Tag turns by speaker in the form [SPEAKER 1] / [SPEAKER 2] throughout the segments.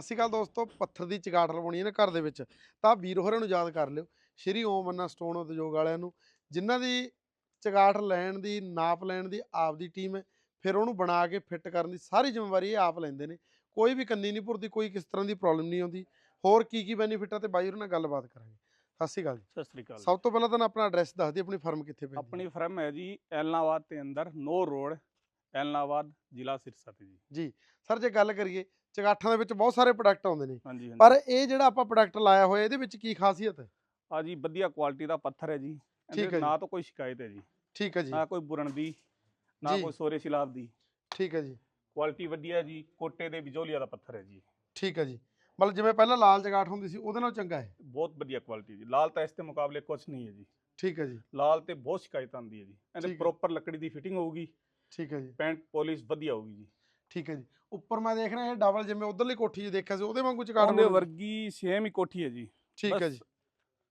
[SPEAKER 1] ਸਤਿ ਸ਼੍ਰੀ ਅਕਾਲ ਦੋਸਤੋ ਪੱਥਰ ਦੀ ਚਗਾਟ ਲਵਾਉਣੀ ਹੈ ਨਾ ਘਰ ਦੇ ਵਿੱਚ। ਤਾਂ ਵੀਰ ਹੋਰਾਂ ਨੂੰ ਯਾਦ ਕਰ ਲਿਓ ਸ਼੍ਰੀ ਓਮ ਮੰਨਾ ਸਟੋਨ ਉਦਯੋਗ ਵਾਲਿਆਂ ਨੂੰ ਜਿਨ੍ਹਾਂ ਦੀ ਚਗਾਟ ਲੈਣ ਦੀ ਨਾਪ ਲੈਣ ਦੀ ਆਪਦੀ ਟੀਮ ਹੈ ਫਿਰ ਉਹਨੂੰ ਬਣਾ ਕੇ ਫਿੱਟ ਕਰਨ ਦੀ ਸਾਰੀ ਜ਼ਿੰਮੇਵਾਰੀ ਇਹ ਆਪ ਲੈਂਦੇ ਨੇ। ਕੋਈ ਵੀ ਕੰਨੀ ਨਹੀਂ ਭੁਰਦੀ ਕੋਈ ਕਿਸ ਤਰ੍ਹਾਂ ਦੀ ਪ੍ਰੋਬਲਮ ਨਹੀਂ ਆਉਂਦੀ। ਹੋਰ ਕੀ ਕੀ ਬੈਨੀਫਿਟ ਆ ਤੇ ਬਾਈ ਹੋਰਾਂ ਨਾਲ ਗੱਲਬਾਤ ਕਰਾਂਗੇ। ਸਤਿ ਸ਼੍ਰੀ ਅਕਾਲ ਜੀ।
[SPEAKER 2] ਸਤਿ ਸ੍ਰੀ ਅਕਾਲ
[SPEAKER 1] ਸਭ ਤੋਂ ਪਹਿਲਾਂ ਤਾਂ ਆਪਣਾ ਐਡਰੈਸ ਦੱਸ ਦਿਓ ਆਪਣੀ ਫਰਮ ਕਿੱਥੇ ਪੈਂਦੀ ਹੈ।
[SPEAKER 2] ਆਪਣੀ ਫਰਮ ਹੈ ਜੀ ਐਲਨਾਬਾਦ ਦੇ ਅੰਦਰ ਨੋ ਰੋਡ ਐਲਨਾਬਾਦ ਜ਼ਿਲ੍ਹਾ ਸਿਰਸਾ ਤੇ ਜੀ
[SPEAKER 1] ਸਰ ਜੇ ਗੱਲ ਕਰੀਏ ਚਗਾਠਾਂ ਦੇ ਵਿੱਚ ਬਹੁਤ ਸਾਰੇ ਪ੍ਰੋਡਕਟ ਆਉਂਦੇ ਨੇ
[SPEAKER 2] ਹਾਂਜੀ ਹਾਂਜੀ
[SPEAKER 1] ਪਰ ਇਹ ਜਿਹੜਾ ਆਪਾਂ ਪ੍ਰੋਡਕਟ ਲਾਇਆ ਹੋਇਆ ਇਹਦੇ ਵਿੱਚ ਕੀ ਖਾਸੀਅਤ ਹੈ
[SPEAKER 2] ਆ ਜੀ ਵਧੀਆ ਕੁਆਲਿਟੀ ਦਾ ਪੱਥਰ ਹੈ ਜੀ ਇਹਦੇ
[SPEAKER 1] ਠੀਕ ਹੈ ਜੀ।
[SPEAKER 2] ਨਾ ਤਾਂ ਕੋਈ ਸ਼ਿਕਾਇਤ ਹੈ ਜੀ
[SPEAKER 1] ਠੀਕ ਹੈ ਜੀ
[SPEAKER 2] ਨਾ ਕੋਈ ਬੁਰਨ ਦੀ ਨਾ
[SPEAKER 1] ਜੀ।
[SPEAKER 2] ਕੋਈ ਸੋਰੇ ਸ਼ਿਲਾਬ ਦੀ
[SPEAKER 1] ਠੀਕ ਹੈ ਜੀ
[SPEAKER 2] ਕੁਆਲਿਟੀ ਵਧੀਆ ਜੀ ਕੋਟੇ ਦੇ ਵਿਜੋਲੀਆ ਦਾ ਪੱਥਰ ਹੈ ਜੀ
[SPEAKER 1] ਠੀਕ ਹੈ ਜੀ ਮਤਲਬ ਜਿਵੇਂ ਪਹਿਲਾਂ ਲਾਲ ਚਗਾਠ ਹੁੰਦੀ ਸੀ ਉਹਦੇ ਨਾਲ ਚੰਗਾ ਹੈ
[SPEAKER 2] ਬਹੁਤ ਵਧੀਆ ਕੁਆਲਿਟੀ ਜੀ ਲਾਲ ਤਾਂ ਇਸ ਦੇ ਮੁਕਾਬਲੇ ਕੁਝ ਨਹੀਂ ਹੈ ਜੀ
[SPEAKER 1] ਠੀਕ ਹੈ ਜੀ
[SPEAKER 2] ਲਾਲ ਤੇ ਬਹੁਤ ਸ਼ਿਕਾਇਤ ਆਉਂਦੀ ਹੈ ਜੀ ਇਹਦੇ
[SPEAKER 1] ਠੀਕ ਹੈ।
[SPEAKER 2] ਪ੍ਰੋਪਰ ਲੱਕੜੀ ਦੀ ਫਿਟਿੰਗ ਹੋਊਗੀ
[SPEAKER 1] ਠੀਕ ਹੈ ਜੀ
[SPEAKER 2] ਪੈਂਟ ਪੋਲਿਸ਼ ਵਧੀਆ ਹੋਊਗੀ ਜੀ
[SPEAKER 1] ਠੀਕ ਹੈ ਜੀ। ਉੱਪਰ ਮੈਂ ਦੇਖ ਰਿਹਾ ਇਹ ਡਬਲ ਜਿਵੇਂ ਉਧਰਲੀ ਕੋਠੀ 'ਚ ਦੇਖਿਆ ਸੀ ਉਹਦੇ ਵਾਂਗੂ ਚਗਾਠ
[SPEAKER 2] ਉਹਦੇ। ਵਰਗੀ ਸੇਮ ਹੀ ਕੋਠੀ ਹੈ ਜੀ।
[SPEAKER 1] ਠੀਕ ਹੈ ਜੀ।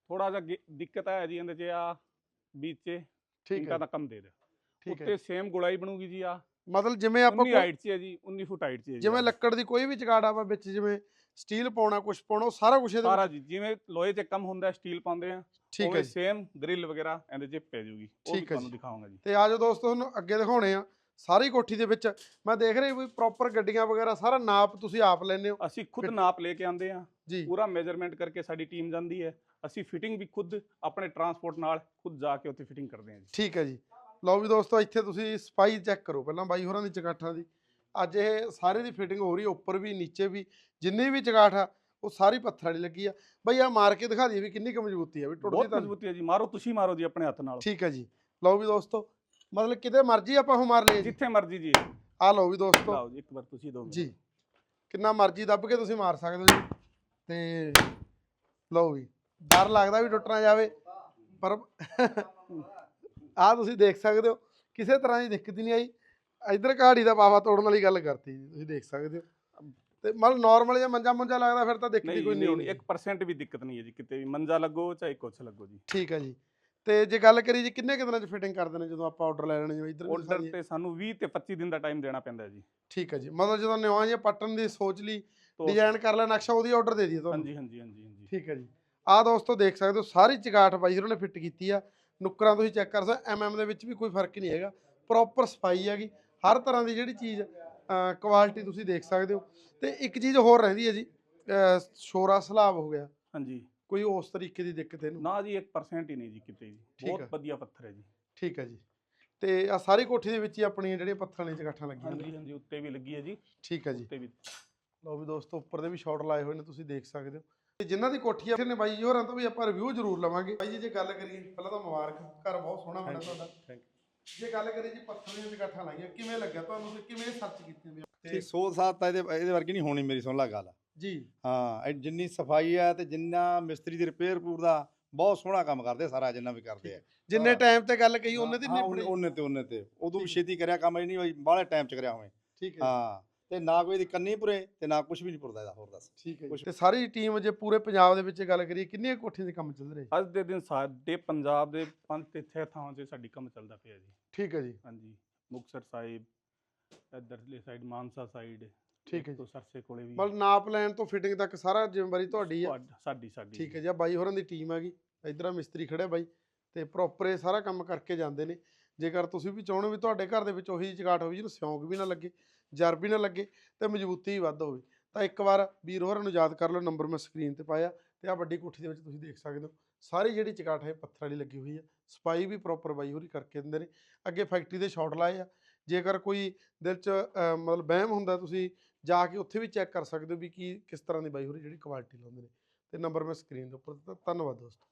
[SPEAKER 2] ਥੋੜਾ ਜਿਹਾ ਦਿੱਕਤ ਹੈ ਜੀ ਇਹਦੇ ਚ ਆ ਵਿੱਚ
[SPEAKER 1] ਠੀਕ ਹੈ
[SPEAKER 2] ਦਾ ਕਮ ਦੇ ਦੇ ਉੱਤੇ ਸੇਮ ਗੁੜਾਈ ਬਣੂਗੀ ਜੀ ਆ।
[SPEAKER 1] ਮਤਲਬ ਜਿਵੇਂ ਆਪਾਂ
[SPEAKER 2] 19
[SPEAKER 1] ਕੋਈ-
[SPEAKER 2] ਹਾਈਟ 'ਚ ਹੈ ਜੀ 19 ਫੁੱਟ ਹਾਈਟ 'ਚ ਹੈ ਜੀ
[SPEAKER 1] ਜਿਵੇਂ। ਲੱਕੜ ਦੀ ਕੋਈ ਵੀ ਚਗਾਠ ਆਪਾਂ ਵਿੱਚ ਜਿਵੇਂ ਸਟੀਲ ਪਾਉਣਾ ਕੁਝ ਪਾਉਣਾ ਸਾਰਾ ਕੁਝ ਇਹਦੇ
[SPEAKER 2] ਸਾਰਾ ਜੀ ਜਿਵੇਂ ਲੋਹੇ 'ਚ ਕੰਮ ਹੁੰਦਾ ਸਟੀਲ ਪਾਉਂਦੇ ਆ
[SPEAKER 1] ਠੀਕ ਹੈ ਜੀ।
[SPEAKER 2] ਸੇਮ ਗ੍ਰਿਲ ਵਗੈਰਾ ਇਹਦੇ 'ਚ ਪੈ ਜਾਊਗੀ ਉਹ ਵੀ ਤੁਹਾਨੂੰ
[SPEAKER 1] ਜੀ।
[SPEAKER 2] ਦਿਖਾਵਾਂਗਾ ਜੀ।
[SPEAKER 1] ਤੇ ਆਜੋ ਦੋਸਤੋ ਤੁਹਾਨੂੰ ਅੱਗੇ ਦਿਖਾਉਣੇ ਆ। ਸਾਰੀ ਕੋਠੀ ਦੇ ਵਿੱਚ। ਮੈਂ ਦੇਖ ਰਿਹਾ ਵੀ ਪ੍ਰੋਪਰ ਗੱਡੀਆਂ ਵਗੈਰਾ ਸਾਰਾ ਨਾਪ ਤੁਸੀਂ ਆਪ ਲੈਂਦੇ ਹੋ।
[SPEAKER 2] ਅਸੀਂ ਖੁਦ ਨਾਪ ਲੈ ਕੇ ਆਂਦੇ ਆ
[SPEAKER 1] ਜੀ।
[SPEAKER 2] ਪੂਰਾ ਮੈਜ਼ਰਮੈਂਟ ਕਰਕੇ ਸਾਡੀ ਟੀਮ ਜਾਂਦੀ ਹੈ। ਅਸੀਂ ਫਿਟਿੰਗ ਵੀ ਖੁਦ ਆਪਣੇ ਟਰਾਂਸਪੋਰਟ ਨਾਲ ਖੁਦ ਜਾ ਕੇ ਉੱਥੇ ਫਿਟਿੰਗ ਕਰਦੇ ਹਾਂ ਜੀ।
[SPEAKER 1] ਠੀਕ ਹੈ ਜੀ। ਲਓ ਵੀ ਦੋਸਤੋ ਇੱਥੇ ਤੁਸੀਂ ਸਫ਼ਾਈ ਚੈੱਕ ਕਰੋ ਪਹਿਲਾਂ ਬਾਈ ਹੋਰਾਂ ਦੀ ਚਗਾਠਾਂ ਦੀ। ਅੱਜ ਇਹ ਸਾਰੇ ਦੀ ਫਿਟਿੰਗ ਹੋ ਰਹੀ ਹੈ ਉੱਪਰ ਵੀ ਨੀਚੇ ਵੀ ਜਿੰਨੀ ਵੀ ਚਗਾਠ ਆ ਉਹ ਸਾਰੀ ਪੱਥਰ ਵਾਲੀ ਲੱਗੀ ਆ। ਬਈ ਆ ਮਾਰ ਕੇ ਦਿਖਾ ਦਈਏ ਵੀ ਕਿੰਨੀ ਕੁ ਮਜ਼ਬੂਤੀ ਆ ਵੀ ਟੁੱਟਦੀ ਤਾਂ।
[SPEAKER 2] ਮਜ਼ਬੂਤੀ ਹੈ ਜੀ। ਮਾਰੋ ਤੁਸੀਂ ਮਾਰੋ ਜੀ ਆਪਣੇ ਹੱਥ ਨਾਲ।
[SPEAKER 1] ਠੀਕ ਹੈ ਜੀ। ਲਓ ਵੀ ਦੋਸਤੋ ਮਤਲਬ ਕਿਤੇ ਮਰਜ਼ੀ ਆਪਾਂ ਉਹ ਮਾਰ ਲਈਏ ਜੀ।
[SPEAKER 2] ਜਿੱਥੇ ਮਰਜ਼ੀ ਜੀ।
[SPEAKER 1] ਆ ਲਓ ਵੀ ਦੋਸਤੋ।
[SPEAKER 2] ਲਾਓ ਜੀ ਇੱਕ ਵਾਰ ਤੁਸੀਂ ਦੋ
[SPEAKER 1] ਜੀ। ਕਿੰਨਾ ਮਰਜ਼ੀ ਦੱਬ ਕੇ ਤੁਸੀਂ ਮਾਰ ਸਕਦੇ ਹੋ ਜੀ। ਤੇ ਲਓ ਵੀ ਡਰ ਲੱਗਦਾ ਵੀ ਟੁੱਟ ਨਾ ਜਾਵੇ ਪਰ ਆ ਤੁਸੀਂ ਦੇਖ ਸਕਦੇ ਹੋ ਕਿਸੇ ਤਰ੍ਹਾਂ ਦੀ ਦਿੱਕਤ ਹੀ ਨਹੀਂ ਆਈ। ਇਧਰ ਕਹਾੜੀ ਦਾ ਪਾਵਾ ਤੋੜਨ ਵਾਲੀ ਗੱਲ ਕਰਤੀ ਜੀ ਤੁਸੀਂ ਦੇਖ ਸਕਦੇ ਹੋ। ਤੇ ਮਤਲਬ ਨਾਰਮਲ ਜਿਹਾ ਮੰਜਾ ਮੁੰਜਾ ਲੱਗਦਾ ਫਿਰ ਤਾਂ ਦਿੱਕਤ ਹੀ ਕੋਈ ਨਹੀਂ ਹੋਣੀ।
[SPEAKER 2] 1% ਵੀ ਦਿੱਕਤ ਨਹੀਂ ਹੈ ਜੀ ਕਿਤੇ ਵੀ ਮੰਜਾ ਲੱਗੋ ਚਾਹੇ ਕੁਛ ਲੱਗੋ ਜੀ।
[SPEAKER 1] ਠੀਕ ਹੈ ਜੀ। ਤੇ ਜੇ ਗੱਲ ਕਰੀ ਜੀ ਕਿੰਨੇ ਕੁ ਦਿਨਾਂ 'ਚ ਫਿਟਿੰਗ ਕਰ ਦੇਣੇ ਜਦੋਂ ਆਪਾਂ ਆਰਡਰ ਲੈ ਲੈਣੇ ਜਿਵੇਂ ਇਧਰ
[SPEAKER 2] ਆਰਡਰ ਤੇ ਸਾਨੂੰ 20 ਤੇ 25 ਦਿਨ ਦਾ ਟਾਈਮ ਦੇਣਾ ਪੈਂਦਾ ਜੀ।
[SPEAKER 1] ਠੀਕ ਹੈ ਜੀ ਮਤਲਬ ਜਦੋਂ ਨਿਵਾਂ ਜਿਹਾ ਪੱਟਣ ਦੀ ਸੋਚ ਲਈ ਡਿਜ਼ਾਈਨ ਕਰ ਲਿਆ ਨਕਸ਼ਾ ਉਹਦੀ ਆਰਡਰ ਦੇ ਦਈਏ ਤੁਹਾਨੂੰ।
[SPEAKER 2] ਹਾਂਜੀ ਹਾਂਜੀ ਹਾਂਜੀ ਹਾਂਜੀ।
[SPEAKER 1] ਠੀਕ ਹੈ ਜੀ। ਆਹ ਦੋਸਤੋ ਦੇਖ ਸਕਦੇ ਹੋ ਸਾਰੀ ਚਗਾਠ ਬਾਈ ਉਹਨਾਂ ਨੇ ਫਿੱਟ ਕੀਤੀ ਆ। ਨੁੱਕਰਾਂ ਤੁਸੀਂ ਚੈੱਕ ਕਰ ਸਕਦੇ ਐਮਐਮ ਦੇ ਵਿੱਚ ਵੀ ਕੋਈ ਫ਼ਰਕ ਨਹੀਂ ਹੈਗਾ। ਪ੍ਰੋਪਰ ਸਫ਼ਾਈ ਹੈਗੀ। ਹਰ ਤਰ੍ਹਾਂ ਦੀ ਜਿਹੜੀ ਚੀਜ਼ ਕੁਆਲਿਟੀ ਤੁਸੀਂ ਦੇਖ ਸਕਦੇ ਹੋ। ਤੇ ਇੱਕ ਚੀਜ਼ ਹੋਰ ਰਹਿੰਦੀ ਹੈ ਜੀ ਸ਼ੋਰਾ ਸਲਾਬ ਹੋ ਗਿਆ।
[SPEAKER 2] ਹਾਂਜੀ।
[SPEAKER 1] ਕੋਈ ਉਸ ਤਰੀਕੇ ਦੀ ਦਿੱਕਤ ਇਹਨੂੰ?
[SPEAKER 2] ਨਾ ਜੀ 1% ਹੀ ਨਹੀਂ ਜੀ ਕਿਤੇ ਜੀ। ਬਹੁਤ। ਵਧੀਆ ਪੱਥਰ ਹੈ ਜੀ।
[SPEAKER 1] ਠੀਕ ਹੈ ਜੀ। ਤੇ ਆ ਸਾਰੀ ਕੋਠੀ ਦੇ ਵਿੱਚ ਹੀ ਆਪਣੀਆਂ ਜਿਹੜੀਆਂ ਪੱਥਰਾਂ ਵਾਲੀਆਂ ਚਗਾਠਾਂ ਲੱਗੀਆਂ ਨੇ?
[SPEAKER 2] ਹਾਂਜੀ ਹਾਂਜੀ ਉੱਤੇ ਵੀ ਲੱਗੀ ਹੈ ਜੀ।
[SPEAKER 1] ਠੀਕ ਹੈ ਜੀ।
[SPEAKER 2] ਉੱਤੇ ਵੀ।
[SPEAKER 1] ਲਓ ਵੀ ਦੋਸਤੋ ਉੱਪਰ ਦੇ ਵੀ ਸ਼ਾਟ ਲਾਏ ਹੋਏ ਨੇ ਤੁਸੀਂ ਦੇਖ ਸਕਦੇ ਹੋ। ਤੇ ਜਿਨ੍ਹਾਂ ਦੀ ਕੋਠੀ ਆ ਨੇ ਬਾਈ ਜੀ ਹੋਰਾਂ ਤੋਂ ਵੀ ਆਪਾਂ ਰਿਵਿਊ ਜ਼ਰੂਰ ਲਵਾਂਗੇ। ਬਾਈ ਜੀ ਜੇ ਗੱਲ ਕਰੀਏ ਪਹਿਲਾਂ ਤਾਂ ਮੁਬਾਰਕ ਘਰ ਬਹੁਤ ਸੋਹਣਾ ਬਣਿਆ ਤੁਹਾਡਾ।
[SPEAKER 2] thank
[SPEAKER 1] ਜੇ ਗੱਲ ਕਰੀਏ ਜੀ ਪੱਥਰ ਦੀਆਂ ਚਗਾਠਾਂ ਲਾਈਆਂ ਕਿਵੇਂ ਲੱਗਾ ਤੁਹਾਨੂੰ ਤੇ ਕਿਵੇਂ ਸਰਚ ਕੀਤੀਆਂ ਵੀ
[SPEAKER 3] ਤੇ ਸੋਧ ਸਾਧ ਤਾਂ ਇਹਦੇ ਇਹਦੇ ਵਰਗੀ ਨਹੀਂ ਹੋਣੀ ਮੇਰੀ ਸੁਣ ਲਾ ਗੱਲ।
[SPEAKER 1] ਜੀ।
[SPEAKER 3] ਹਾਂ ਇਹ ਜਿੰਨੀ ਸਫ਼ਾਈ ਆ ਤੇ ਜਿੰਨਾ ਮਿਸਤਰੀ ਦੀ ਰਿਪੇਅਰ ਪੂਰ ਦਾ ਬਹੁਤ ਸੋਹਣਾ ਕੰਮ ਕਰਦੇ ਸਾਰਾ ਜਿੰਨਾ ਵੀ ਕਰਦੇ ਆ।
[SPEAKER 1] ਜਿੰਨੇ। ਟਾਈਮ ਤੇ ਗੱਲ ਕਹੀ ਉਹਨੇ ਦੀ
[SPEAKER 3] ਹਾਂ,
[SPEAKER 1] ਨਿਬੜੀ
[SPEAKER 3] ਉਹਨੇ ਤੇ ਉਹਨੇ ਤੇ। ਉਦੋਂ ਵੀ। ਛੇਤੀ ਕਰਿਆ ਕੰਮ ਇਹ ਨਹੀਂ ਹੋਈ ਬਾਹਲੇ ਟਾਈਮ ਚ ਕਰਿਆ ਹੋਵੇ
[SPEAKER 1] ਠੀਕ ਹੈ।
[SPEAKER 3] ਹਾਂ ਤੇ ਨਾ ਕੋਈ ਦੀ ਕੰਨੀ ਪੁਰੇ ਤੇ ਨਾ ਕੁਝ ਵੀ ਨਹੀਂ ਪੁਰਦਾ ਇਹਦਾ ਹੋਰ ਦੱਸ।
[SPEAKER 1] ਠੀਕ ਹੈ ਤੇ ਸਾਰੀ ਟੀਮ ਜੇ ਪੂਰੇ ਪੰਜਾਬ ਦੇ ਵਿੱਚ ਗੱਲ ਕਰੀਏ ਕਿੰਨੀਆਂ ਕੋਠੀਆਂ ਦੇ ਕੰਮ ਚੱਲ ਰਹੇ?
[SPEAKER 2] ਅੱਜ ਦੇ ਦਿਨ ਸਾਡੇ ਪੰਜਾਬ ਦੇ ਪੰਜ ਤੇ ਛੇ ਥਾਵਾਂ 'ਤੇ ਸਾਡੀ ਕੰਮ ਚੱਲਦਾ ਪਿਆ ਜੀ।
[SPEAKER 1] ਠੀਕ ਹੈ ਜੀ।
[SPEAKER 2] ਹਾਂਜੀ। ਮੁਕਤਸਰ ਸਾਹਿਬ ਇੱਧਰਲੀ ਸਾਈਡ ਮਾਨਸਾ ਸਾਈਡ
[SPEAKER 1] ਠੀਕ ਹੈ ਜੀ।
[SPEAKER 2] ਸਰਸੇ ਕੋਲੇ ਵੀ।
[SPEAKER 1] ਮਤਲਬ ਨਾਪ ਲੈਣ ਤੋਂ ਫਿਟਿੰਗ ਤੱਕ ਸਾਰਾ ਜ਼ਿੰਮੇਵਾਰੀ ਤੁਹਾਡੀ ਆ।
[SPEAKER 2] ਸਾਡੀ ਸਾਡੀ
[SPEAKER 1] ਠੀਕ ਹੈ ਜੀ। ਆਹ ਬਾਈ ਹੋਰਾਂ ਦੀ ਟੀਮ ਹੈਗੀ ਇਧਰ ਆ ਮਿਸਤਰੀ ਖੜਿਆ ਬਾਈ ਤੇ ਪ੍ਰੋਪਰ ਇਹ ਸਾਰਾ ਕੰਮ ਕਰਕੇ ਜਾਂਦੇ ਨੇ। ਜੇਕਰ ਤੁਸੀਂ ਵੀ ਚਾਹੁੰਦੇ ਵੀ ਤੁਹਾਡੇ ਘਰ ਦੇ ਵਿੱਚ ਉਹੀ ਚਗਾਟ ਹੋਵੇ ਜਿਹਨੂੰ ਸਿਉਂਕ ਵੀ ਨਾ ਲੱਗੇ ਜਰ ਵੀ ਨਾ ਲੱਗੇ ਤੇ ਮਜ਼ਬੂਤੀ ਵੀ ਵੱਧ ਹੋਵੇ। ਤਾਂ ਇੱਕ ਵਾਰ ਵੀਰ ਹੋਰਾਂ ਨੂੰ ਯਾਦ ਕਰ ਲਓ ਨੰਬਰ ਮੈਂ ਸਕਰੀਨ ਤੇ ਪਾਇਆ ਤੇ ਆ ਵੱਡੀ ਕੋਠੀ ਦੇ ਵਿੱਚ ਤੁਸੀਂ ਦੇਖ ਸਕਦੇ ਹੋ। ਸਾਰੀ ਜਿਹੜੀ ਚਗਾਟ ਹੈ ਪੱਥਰ ਵਾਲੀ ਲੱਗੀ ਹੋਈ ਹੈ ਸਫ਼ਾਈ ਵੀ ਪ੍ਰੋਪਰ ਬਾਈ ਹੋਰੀ ਕਰਕੇ ਦਿੰਦੇ ਨੇ। ਅੱਗੇ ਫੈਕਟਰੀ ਦੇ ਸ਼ਾਟ ਲਾਏ ਆ ਜੇਕਰ ਕੋਈ ਦਿਲ 'ਚ ਮਤਲਬ ਵਹਿਮ ਹੁੰਦਾ ਤੁਸੀਂ ਜਾ ਕੇ ਉੱਥੇ ਵੀ ਚੈੱਕ ਕਰ ਸਕਦੇ ਹੋ ਵੀ ਕੀ, ਕਿਸ ਤਰ੍ਹਾਂ ਦੀ ਬਾਈ ਹੋਰੀ ਜਿਹੜੀ ਕੁਆਲਿਟੀ ਲਾਉਂਦੇ ਨੇ। ਤੇ ਨੰਬਰ ਮੈਂ ਸਕਰੀਨ ਦੇ ਉੱਪਰ ਦਿੱਤਾ। ਧੰਨਵਾਦ ਦੋਸਤੋ।